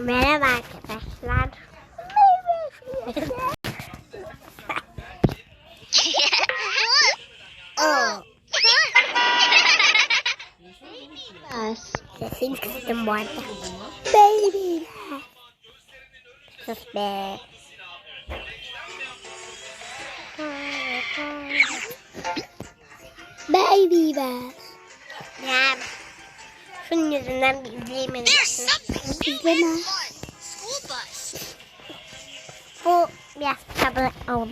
Merhaba arkadaşlar. Sesimi kıstım bu arada. Baby. Sus be. Baby be. Şunun yüzünden bir izleyemedim. İzleme. School bus. Bu biraz sabır oldu.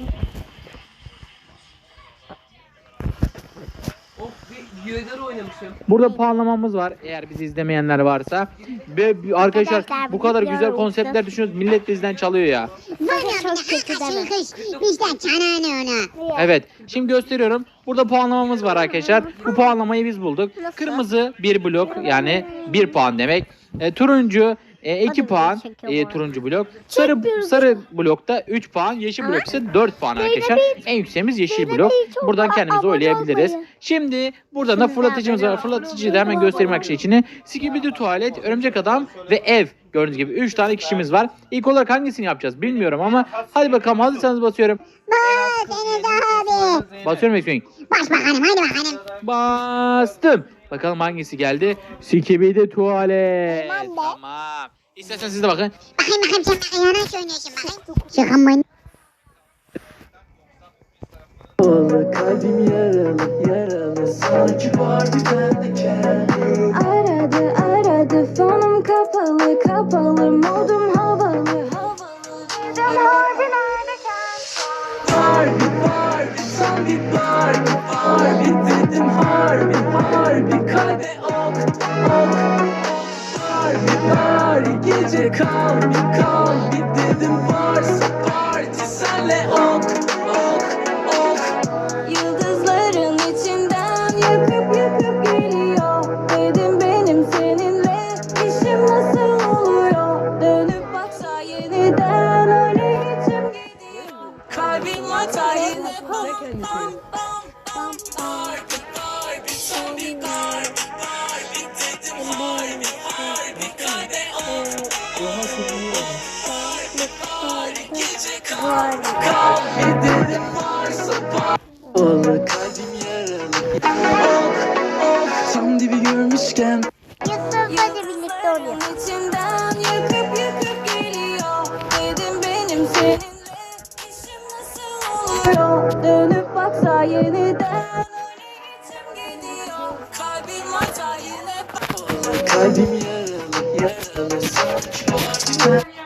Yöner oynamışım. Burada puanlamamız var eğer bizi izlemeyenler varsa. Ve arkadaşlar bu kadar güzel konseptler düşünüyoruz. Millet bizden çalıyor ya. Evet. Şimdi gösteriyorum. Burada puanlamamız var arkadaşlar. Bu puanlamayı biz bulduk. Kırmızı bir blok yani bir puan demek. E, turuncu e, iki Hadi puan bir çekiyor e, turuncu blok. Sarı sarı blokta 3 puan, yeşil blok ise 4 puan arkadaşlar. En yükseğimiz yeşil blok. Buradan kendimizi oylayabiliriz. Şimdi burada da fırlatıcımız var. Fırlatıcıyı da hemen göstereyim arkadaşlar içini. Skibidi tuvalet, örümcek adam ve ev. Gördüğünüz gibi 3 tane kişimiz var. İlk olarak hangisini yapacağız bilmiyorum ama hadi bakalım hazırsanız basıyorum. Bas Enes abi. Basıyorum bekleyin. Baş bakalım hadi bakalım. Bastım. Bakalım hangisi geldi? Skibidi tuvalet. Tamam be. Tamam. İsterseniz siz de bakın. Bakayım bakayım sen bakayım yana söylüyorsun bakayım. Çıkın Yaralı kalbim yaralı yaralı Sanki var bir bende kendi Aradı aradı fonum kapalı kapalı modum havalı havalı Dedim harbi nerede harbi sen bir Barbie Harbi harbi gece kal Bir dedim varsa parti senle ok ok ok. Yıldızların içinden yakıp yakıp geliyor. Dedim benim seninle işim nasıl oluyor? Dönüp baksa yeniden öyle içim gidiyor. Kalbim atar yine pam pam pam Vallahi kalbim yaralı Ok ok tam dibi görmüşken Yusuf hadi birlikte oluyor. Dönüp baksa yeniden Kalbim yaralı yaralı sanki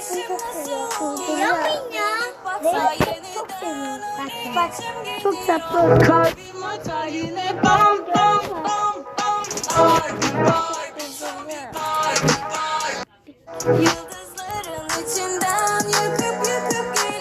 nasıl oluyor Yapmayın ya. Baksa Çok seviyorum. Bak bak. Çok tatlı. Kalbim atar yine bam bam bam bam Harbi